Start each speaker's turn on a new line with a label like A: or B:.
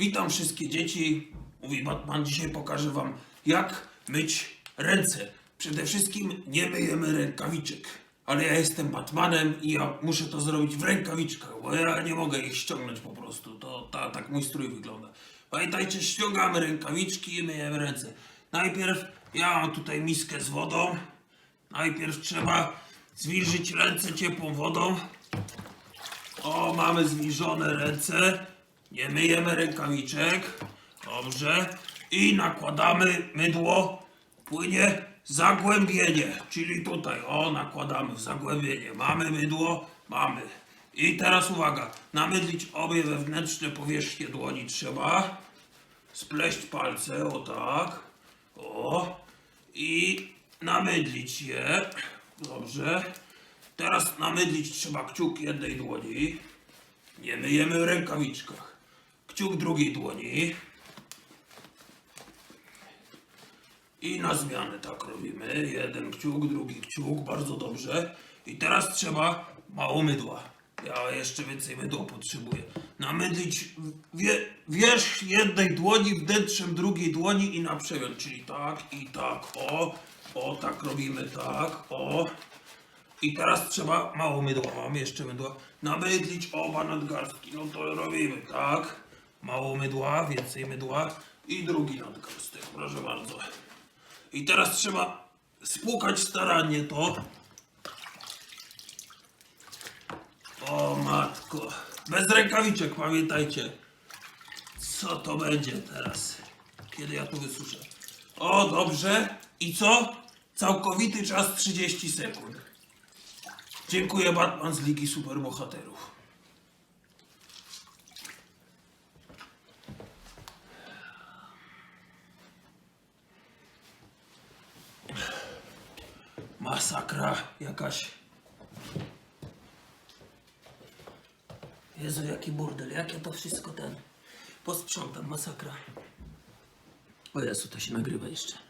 A: Witam wszystkie dzieci. Mówi Batman, dzisiaj pokażę wam jak myć ręce. Przede wszystkim nie myjemy rękawiczek. Ale ja jestem Batmanem i ja muszę to zrobić w rękawiczkach, bo ja nie mogę ich ściągnąć po prostu. To ta, tak mój strój wygląda. Pamiętajcie, ściągamy rękawiczki i myjemy ręce. Najpierw ja mam tutaj miskę z wodą. Najpierw trzeba zwilżyć ręce ciepłą wodą. O, mamy zwilżone ręce. Nie myjemy rękawiczek. Dobrze. I nakładamy mydło. Płynie zagłębienie. Czyli tutaj. O, nakładamy zagłębienie. Mamy mydło. Mamy. I teraz uwaga. Namydlić obie wewnętrzne powierzchnie dłoni trzeba. Spleść palce. O tak. O. I namydlić je. Dobrze. Teraz namydlić trzeba kciuk jednej dłoni. Nie myjemy w rękawiczkach. Kciuk drugiej dłoni. I na zmianę tak robimy. Jeden kciuk, drugi kciuk. Bardzo dobrze. I teraz trzeba mało mydła. Ja jeszcze więcej mydła potrzebuję. Namydlić wie, wierzch jednej dłoni wnętrzem drugiej dłoni i na przemian. Czyli tak i tak. O, o, tak robimy, tak. O. I teraz trzeba mało mydła, mamy jeszcze mydła. Namydlić oba nadgarstki. No to robimy, tak? Mało mydła, więcej mydła. I drugi nadgarstek, proszę bardzo. I teraz trzeba spłukać starannie to. O matko. Bez rękawiczek, pamiętajcie. Co to będzie teraz? Kiedy ja to wysuszę? O, dobrze. I co? Całkowity czas 30 sekund. Dziękuję Batman z Ligi Superbohaterów. Masakra jakaś. Jezu, jaki burdel, jak ja to wszystko ten posprzątam, masakra. O Jezu, to się nagrywa jeszcze.